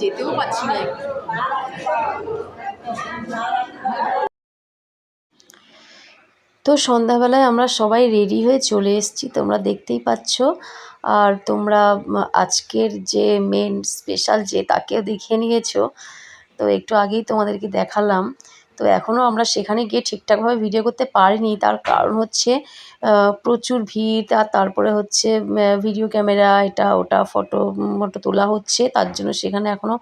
যেতেও পারছি না। তো সন্ধ্যাবেলায় আমরা সবাই রেডি হয়ে চলে এসেছি, তোমরা দেখতেই পাচ্ছ। আর তোমরা আজকের যে মেন স্পেশাল যে তাকেও দেখিয়ে নিয়েছো, তো একটু আগেই তোমাদেরকে দেখালাম। তো এখনও আমরা সেখানে গিয়ে ঠিকঠাকভাবে ভিডিও করতে পারিনি। তার কারণ হচ্ছে প্রচুর ভিড় আর তারপরে হচ্ছে ভিডিও ক্যামেরা এটা, ওটা ফটো মটো তোলা হচ্ছে। তার জন্য সেখানে এখনও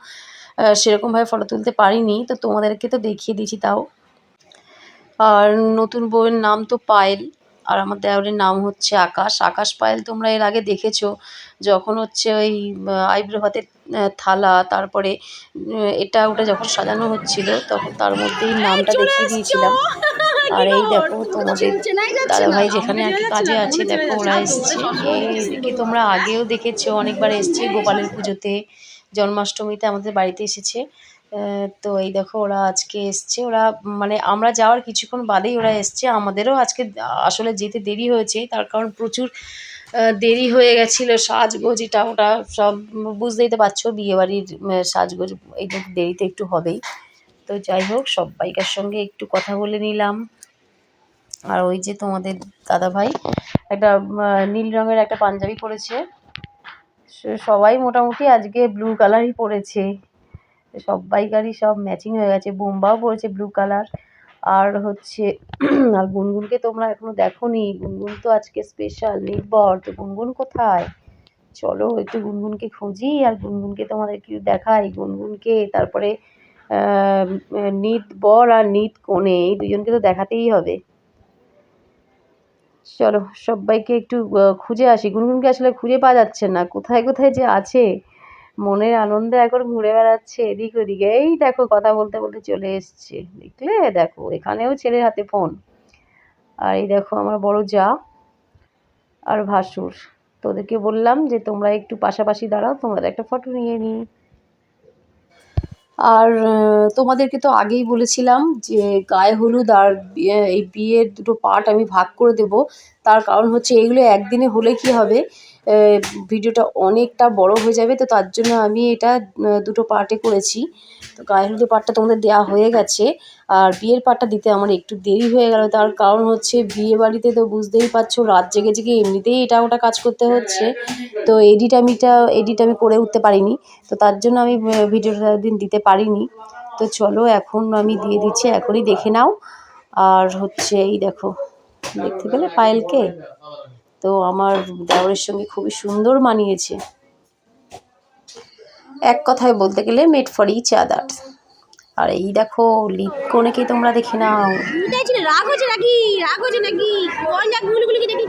সেরকমভাবে ফটো তুলতে পারিনি। তো তোমাদেরকে তো দেখিয়ে দিয়েছি তাও। আর নতুন বউয়ের নাম তো পায়েল। আর আমার দেওরের নাম হচ্ছে আকাশ। আকাশ পায়েল তোমরা এর আগে দেখেছ যখন হচ্ছে ওই আইব্রো ভাতের আহ, থালা তারপরে এটা ওটা যখন সাজানো হচ্ছিল তখন তার মধ্যেই নামটা দেখিয়ে দিয়েছিলাম। আর এই দেখো তোমাদের দাদাভাই যেখানে আর কি কাজে আছে দেখো ওরা এসছে। এদিকে তোমরা আগেও দেখেছ অনেকবার এসছে গোপালের পুজোতে। জন্মাষ্টমীতে আমাদের বাড়িতে এসেছে। তো এই দেখো ওরা আজকে এসছে, ওরা মানে আমরা যাওয়ার কিছুক্ষণ বাদেই ওরা এসছে। আমাদেরও আজকে আসলে যেতে দেরি হয়েছে, তার কারণ প্রচুর দেরি হয়ে গেছিল সাজগোজ, এটা ওটা সব বুঝতেই তো পারছ, বিয়েবাড়ির সাজগোজ যে দেরিতে একটু হবেই। তো যাই হোক সবাইকার সঙ্গে একটু কথা বলে নিলাম। আর ওই যে তোমাদের দাদা ভাই একটা নীল রঙের একটা পাঞ্জাবি পরেছে। সবাই মোটামুটি আজকে ব্লু কালারই পরেছে। সবাইকারই সব ম্যাচিং হয়ে গেছে। বোম্বাও পড়েছে ব্লু কালার আর হচ্ছে, আর গুনগুনকে তোমরা এখনও দেখোনি। গুনগুন তো আজকে স্পেশাল নির্ভর গুনগুন কোথায়? চলো একটু গুনগুনকে খুঁজি, আর গুনগুনকে তোমাদের একটু দেখাই। গুনগুনকে তারপরে নিত বর আর নিত কোণে এই দুজনকে তো দেখাতেই হবে। চলো সবাইকে একটু খুঁজে আসি। গুনগুনকে আসলে খুঁজে পাওয়া যাচ্ছে না। কোথায় কোথায় যে আছে? মনের আনন্দে এখন ঘুরে বেড়াচ্ছে এদিক ওদিক। এই দেখো কথা বলতে বলতে চলে এসছে। দেখলে? দেখো, এখানেও ছেলের হাতে ফোন আর এই দেখো আমার বড় যা আর ভাসুর। তোদেরকে বললাম যে, তোমরা একটু পাশাপাশি দাঁড়াও, তোমাদের একটা ফটো নিয়ে নিই আর তোমাদেরকে তো আগেই বলেছিলাম যে, গায়ে হলুদ আর এই বিয়ের দুটো পার্ট আমি ভাগ করে দেব। তার কারণ হচ্ছে এগুলো একদিনে হলে কি হবে? ভিডিওটা অনেকটা বড় হয়ে যাবে, তো তার জন্য আমি এটা দুটো পার্টে করেছি। তো গায়ে হলুদের পার্টটা তোমাদের দেওয়া হয়ে গেছে। আর বিয়ের পার্টটা দিতে আমার একটু দেরি হয়ে গেল, তার কারণ হচ্ছে বিয়ে বাড়িতে তো বুঝতেই পারছ, রাত জেগে জেগে এমনিতেই এটা ওটা কাজ করতে হচ্ছে। তো এডিট আমি এটা এডিট আমি করে উঠতে পারিনি। তো তার জন্য আমি ভিডিওটা দিন দিতে পারিনি। তো চলো এখন আমি দিয়ে দিচ্ছি, এখনই দেখে নাও। আর হচ্ছে এই দেখো। দেখতে পেলে পায়েলকে। তো আমার দেওয়ারের সঙ্গে খুবই সুন্দর মানিয়েছে। এক কথায় বলতে গেলে মেড ফর ইচ আদার আর এই দেখো লিপ কোনেকে তোমরা দেখি নাও? রাগ হচ্ছে নাকি? রাগ হচ্ছে নাকি? দেখি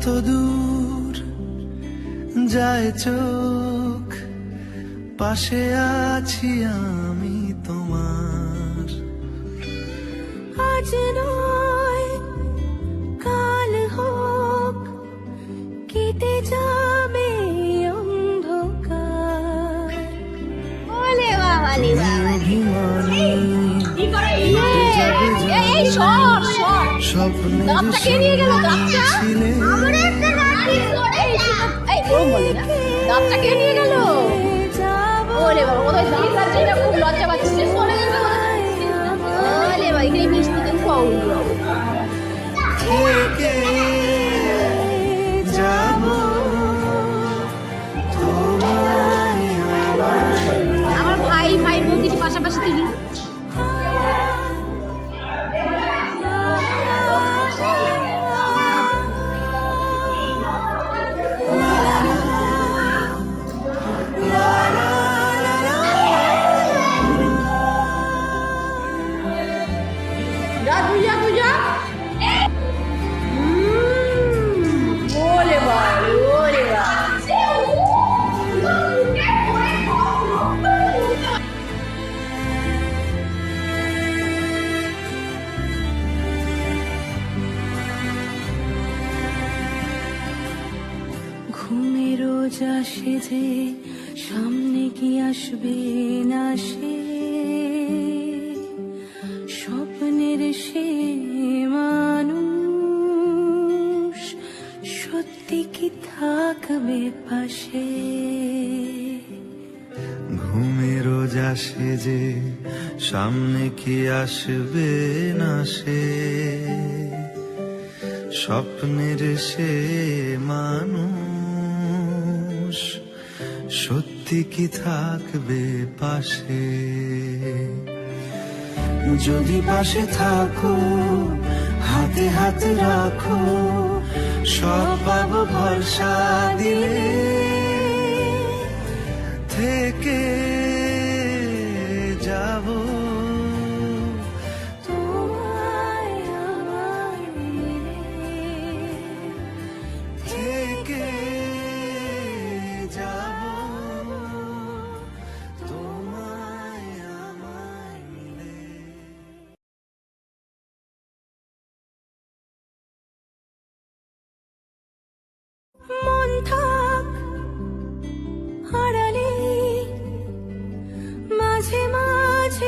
যত দূর যায় চোখ পাশে আছি আমি তোমার। আজ নয় কাল হোক কেটে যাবে অন্ধকার। ওলে বাবালে অভিমানী এই সর সর। স্বপ্নে ছিলে। বলে। কে নিয়ে গেল। ওরে বাবা কোথায় দাঁত? আছে খুব লজ্জা পাচ্ছিস কি থাকবে পাশে ঘুমে রোজ আসে যে সামনে কি আসবে না সে স্বপ্নের সে মানুষ সত্যি কি থাকবে পাশে যদি পাশে থাকো হাতে হাত রাখো সব পাবো ভরসা দিলে থেকে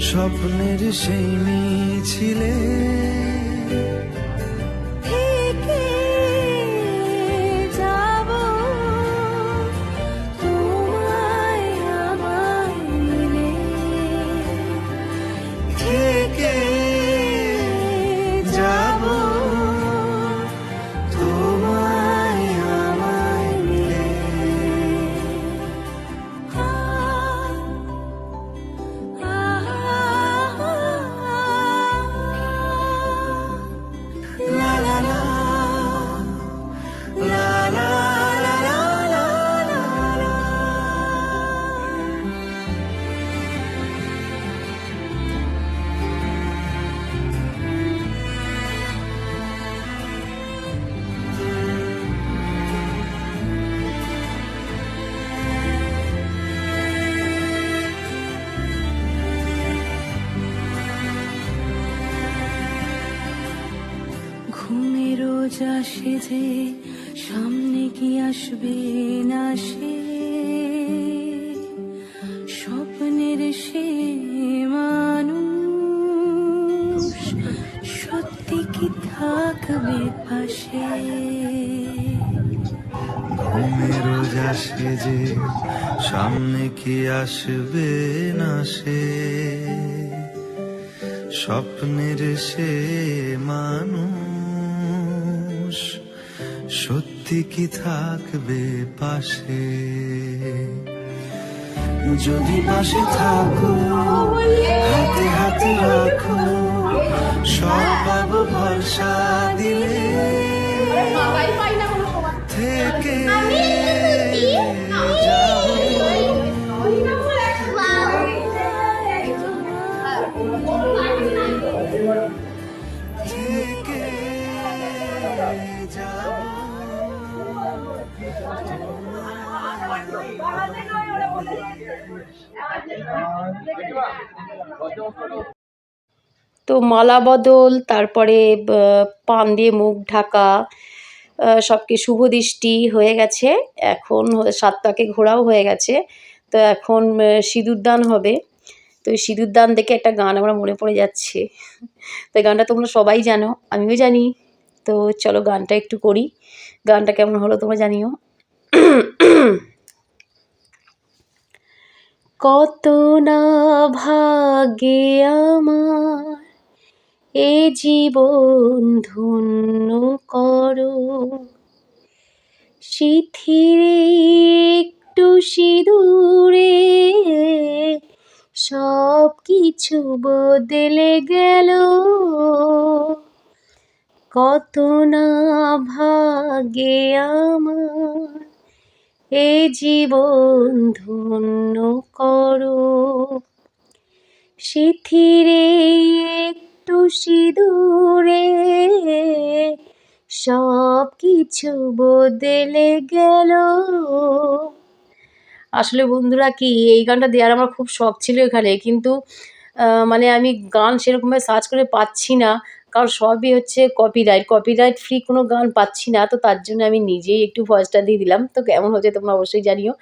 স্বপ্নের সেই মিছিলে সোজা যে সামনে কি আসবে না সে? স্বপ্নের সে মানুষ সত্যি কি থাকবে পাশে? ঘুমের যা যে সামনে কি আসবে না সে? স্বপ্নের সে মানুষ সত্যি কি থাকবে পাশে যদি পাশে থাকো হাতে হাতে রাখো সব ভরসা দিলে তো মালা বদল তারপরে পান দিয়ে মুখ ঢাকা সব কি শুভ দৃষ্টি হয়ে গেছে। এখন হ- সাত পাকে ঘোরাও হয়ে গেছে। তো এখন আহ, সিঁদুর দান হবে। তো এই সিঁদুর দান দেখে একটা গান আমার মনে পড়ে যাচ্ছে। তো গানটা তোমরা সবাই জানো আমিও জানি। তো চলো গানটা একটু করি। গানটা কেমন হলো তোমরা জানিও। কত না ভাগে আমার, এ জীবন ধন্য করো। শিথিরে একটু সিঁদুরে সব কিছু বদলে গেল। কত না ভাগে আমার এ জীবন ধন্য করো। শিথিরে একটু সিঁদুরে সব কিছু বদলে গেল। আসলে বন্ধুরা কি, এই গানটা দেওয়ার আমার খুব শখ ছিল এখানে, কিন্তু মানে আমি গান সেরকমভাবে সার্চ করে পাচ্ছি না। কারণ সবই হচ্ছে কপিরাইট কপিরাইট ফ্রি কোনো গান পাচ্ছি না, তো তার জন্য আমি নিজেই একটু ভয়েসটা দিয়ে দিলাম। তো কেমন হচ্ছে তোমরা অবশ্যই জানিও।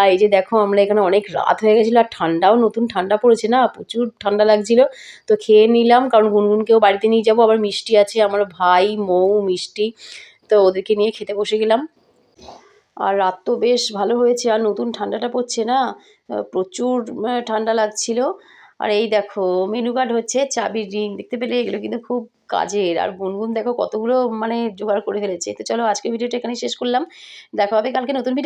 আর এই যে দেখো, আমরা এখানে অনেক রাত হয়ে গেছিল আর ঠান্ডাও, নতুন ঠান্ডা পড়েছে না, প্রচুর ঠান্ডা লাগছিল। তো খেয়ে নিলাম, কারণ গুনগুনকেও বাড়িতে নিয়ে যাব, আবার মিষ্টি আছে, আমার ভাই, মৌ, মিষ্টি, তো ওদেরকে নিয়ে খেতে বসে গেলাম। আর রাত তো বেশ ভালো হয়েছে, আর নতুন ঠান্ডাটা পড়ছে না প্রচুর ঠান্ডা লাগছিল। আর এই দেখো মেনু কার্ড হচ্ছে চাবির রিং দেখতে পেলে এগুলো কিন্তু খুব কাজের। আর গুনগুন দেখো কতগুলো মানে জোগাড় করে ফেলেছে। তো চলো আজকে ভিডিওটা এখানে শেষ করলাম। দেখা হবে কালকে নতুন ভিডিও